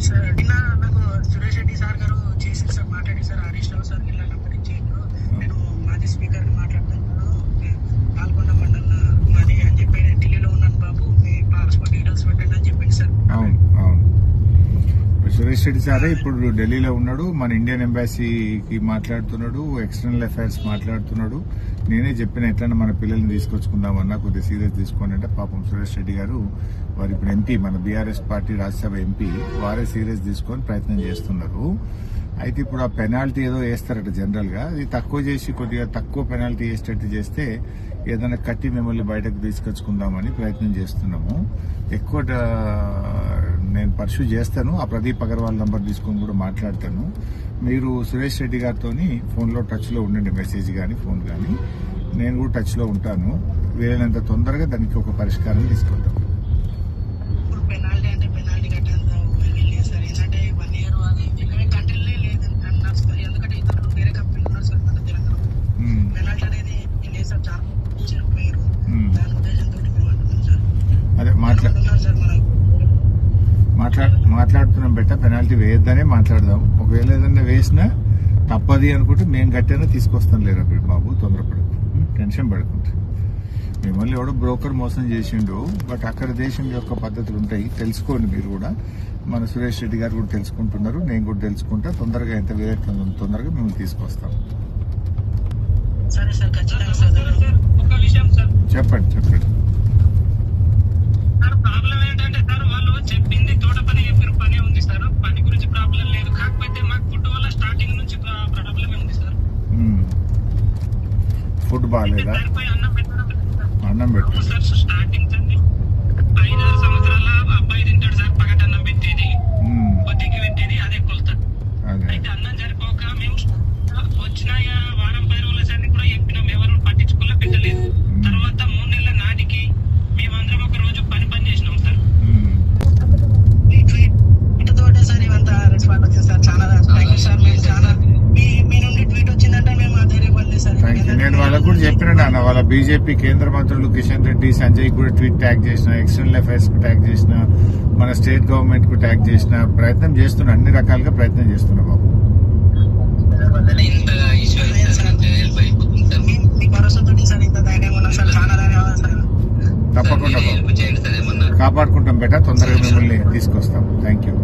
Sir నిన్న నాకు Suresh Reddy sir గారు చేసి సార్ మాట్లాడి సార్ హరీష్ రావు సార్ వీళ్ళ నంబర్ సురేష్ రెడ్డి సారే ఇప్పుడు ఢిల్లీలో ఉన్నాడు మన ఇండియన్ ఎంబాసీకి మాట్లాడుతున్నాడు ఎక్స్టర్నల్ అఫైర్స్ మాట్లాడుతున్నాడు. నేనే చెప్పిన ఎట్లన్నా మన పిల్లల్ని తీసుకొచ్చుకుందామన్నా కొద్దిగా సీరియస్ తీసుకోండి అంటే పాపం సురేష్ రెడ్డి గారు వారు ఇప్పుడు ఎంపీ మన బీఆర్ఎస్ పార్టీ రాజ్యసభ ఎంపీ వారే సీరియస్ తీసుకొని ప్రయత్నం చేస్తున్నారు. అయితే ఇప్పుడు ఆ పెనాల్టీ ఏదో వేస్తారట జనరల్గా. అది తక్కువ చేసి కొద్దిగా తక్కువ పెనాల్టీ వేసేటట్టు చేస్తే ఏదైనా కట్టి మిమ్మల్ని బయటకు తీసుకొచ్చుకుందామని ప్రయత్నం చేస్తున్నాము. ఎక్కువ నేను పర్సూ చేస్తాను. ఆ ప్రదీప్ అగర్వాల్ నంబర్ తీసుకొని కూడా మాట్లాడతాను. మీరు సురేష్ రెడ్డి గారితో ఫోన్లో టచ్లో ఉండండి మెసేజ్ కానీ ఫోన్ కానీ నేను కూడా టచ్లో ఉంటాను. వీలైనంత తొందరగా దానికి ఒక పరిష్కారం తీసుకుంటాం. ఇప్పుడు పెనాల్టీ మాట్లా మాట్లాడుతున్నాం బెట్ట పెనాల్టీ వేయొద్దనే మాట్లాడదాం. ఒకవేళ ఏదన్నా వేసినా తప్పది అనుకుంటే మేము గట్టైనా తీసుకొస్తాం లేరా బాబు తొందరపడకు. ఉం? టెన్షన్ పడకుండా మిమ్మల్ని ఎవడో బ్రోకర్ మోసం చేసిండు బట్ అక్కడ దేశం యొక్క పద్ధతులు ఉంటాయి తెలుసుకోండి మీరు కూడా. మన సురేష్ రెడ్డి గారు కూడా తెలుసుకుంటున్నారు నేను కూడా తెలుసుకుంటా. తొందరగా ఎంత వేయట్లేదు తొందరగా మేము తీసుకొస్తాం. సరే సార్ ఖచ్చితంగా సార్ ఒక విషయం సార్. చెప్పండి చెప్పండి. ఫుడ్ బాగాలేదా. అన్నం పెట్టు నేను వాళ్ళకు కూడా చెప్పిన నాన్న వాళ్ళ బీజేపీ కేంద్ర మంత్రులు కిషన్ రెడ్డి సంజయ్ కూడా ట్వీట్ ట్యాగ్ చేసిన ఎక్స్టర్నల్ అఫైర్స్కు ట్యాగ్ చేసిన మన స్టేట్ గవర్నమెంట్కు ట్యాగ్ చేసిన ప్రయత్నం చేస్తున్నా అన్ని రకాలుగా ప్రయత్నం చేస్తున్నా బాబు. తప్పకుండా కాపాడుకుంటాం బెట తొందరగా మిమ్మల్ని తీసుకొస్తాం. Thank you